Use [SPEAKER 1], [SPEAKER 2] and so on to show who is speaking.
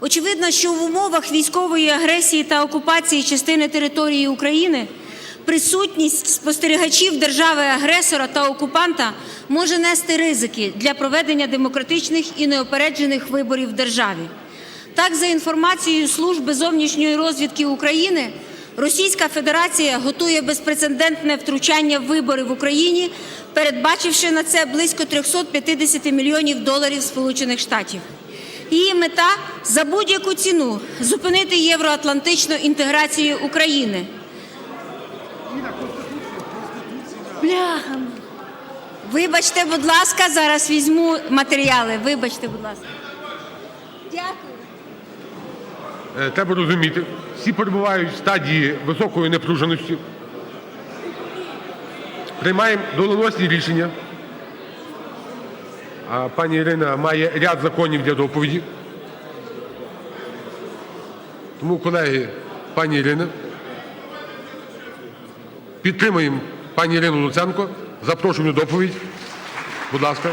[SPEAKER 1] Очевидно, що в умовах військової агресії та окупації частини території України присутність спостерігачів держави-агресора та окупанта може нести ризики для проведення демократичних і неопереджених виборів в державі. Так, за інформацією Служби зовнішньої розвідки України, Російська Федерація готує безпрецедентне втручання в вибори в Україні, передбачивши на це близько 350 мільйонів доларів Сполучених Штатів. Її мета за будь-яку ціну зупинити євроатлантичну інтеграцію України. Бляха. Вибачте, будь ласка, зараз візьму матеріали. Вибачте, будь ласка. Дякую.
[SPEAKER 2] Е, Треба розуміти, всі перебувають в стадії високої напруженості. Приймаємо доленосні рішення. Пані Ірина має ряд законів для доповіді. Тому, колеги, пані Ірина, підтримуємо пані Ірину Луценко. Запрошуємо доповідь. Будь ласка.